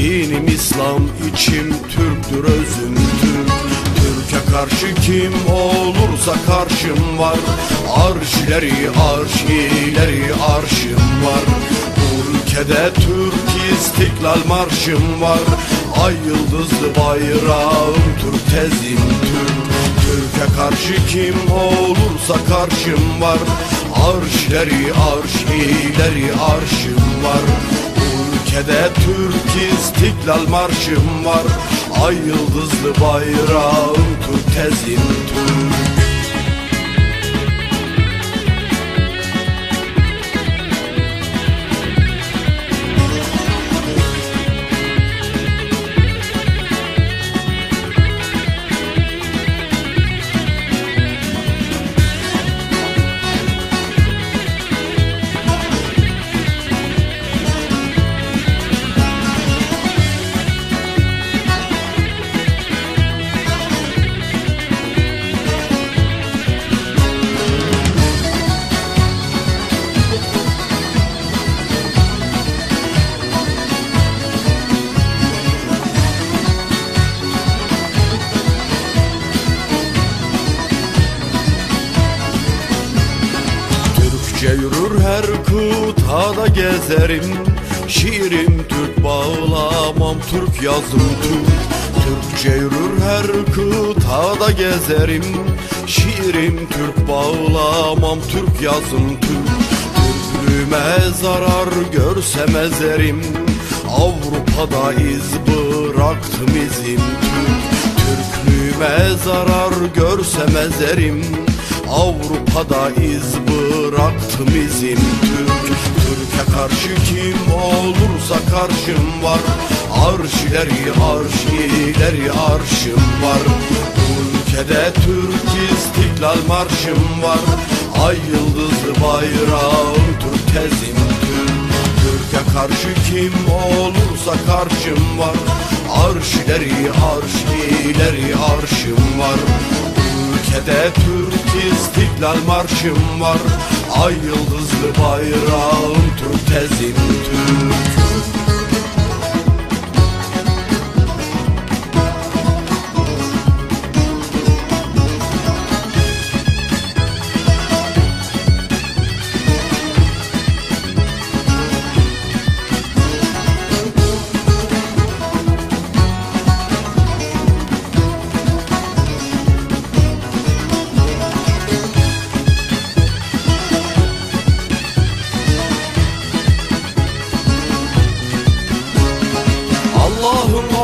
Dinim İslam içim Türktür özüm Türk Türkiye karşı kim olursa karşım var. Arşileri arşileri arşım var. Bu ülkede Türk istiklal marşım var. Ay yıldızlı bayrağım Türk tezim Türk Türkiye karşı kim olursa karşım var. Arşileri arşileri arşım var ülkede Türk istiklal marşım var. Ay yıldızlı bayrağım Türk tezim Türk her kıtada gezerim Şiirim Türk bağlamam Türk yazım Türk Türkçe yürür her kıtada gezerim Şiirim Türk bağlamam Türk yazım Türk Türklüğüme zarar görsem ezerim Avrupa'da iz bıraktım izim. Türk Türklüğüme zarar görsem ezerim Avrupa'da iz bıraktım izim Türk. Türkiye karşı kim olursa karşım var. Arşileri arşileri arşım var. Ülkede Türk istiklal marşım var. Ay yıldızlı bayrağım Türk tezim Türk. Türkiye karşı kim olursa karşım var. Arşileri arşileri arşım var. Ülkede Türk istiklal marşım var. Ay yıldızlı bayrağım Türk tezim Türk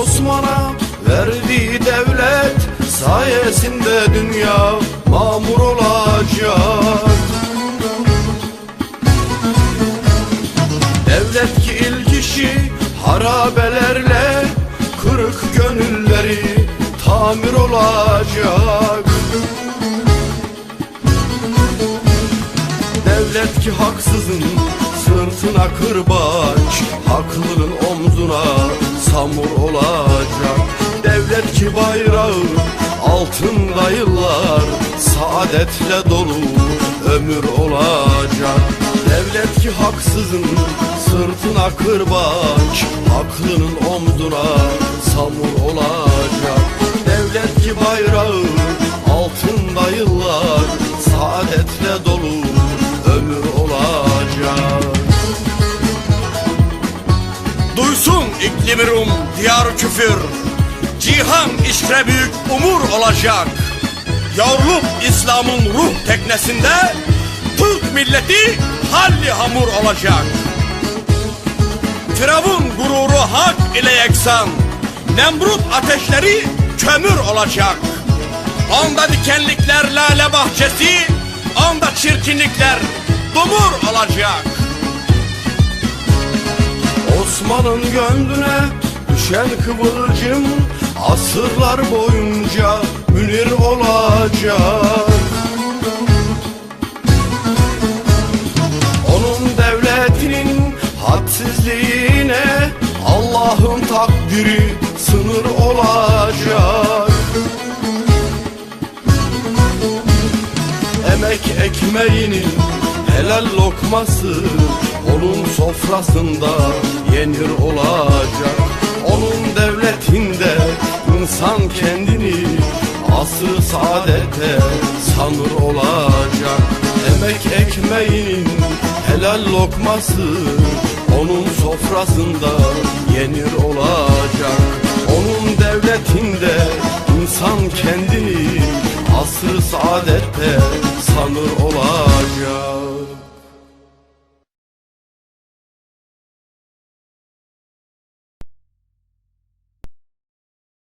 Osman'a verdiği devlet sayesinde dünya mamur olacak. Devlet ki ilk işi harabelerle kırık gönülleri tamir olacak. Devlet ki haksızın sırtına kırbaç Haklının omzuna samur olacak. Devlet ki bayrağı altında yıllar Saadetle dolu ömür olacak. Devlet ki haksızın sırtına kırbaç Haklının omzuna samur olacak. Devlet ki bayrağı altında yıllar iklimi Rum diyar küfür Cihan işre büyük umur olacak. Yavrulup İslam'ın ruh teknesinde Türk milleti halli hamur olacak. Firavun gururu hak ile yeksan Nemrut ateşleri kömür olacak. Onda dikenlikler lale bahçesi Onda çirkinlikler dumur olacak Osman'ın gönlüne düşen kıvılcım Asırlar boyunca münir olacak. Onun devletinin hadsizliğine Allah'ın takdiri sınır olacak. Emek ekmeğinin helal lokması Onun sofrasında yenir olacak. Onun devletinde insan kendini Asrı saadete sanır olacak. Emek ekmeğinin helal lokması Onun sofrasında yenir olacak. Onun devletinde insan kendini Asrı saadette sanır olacak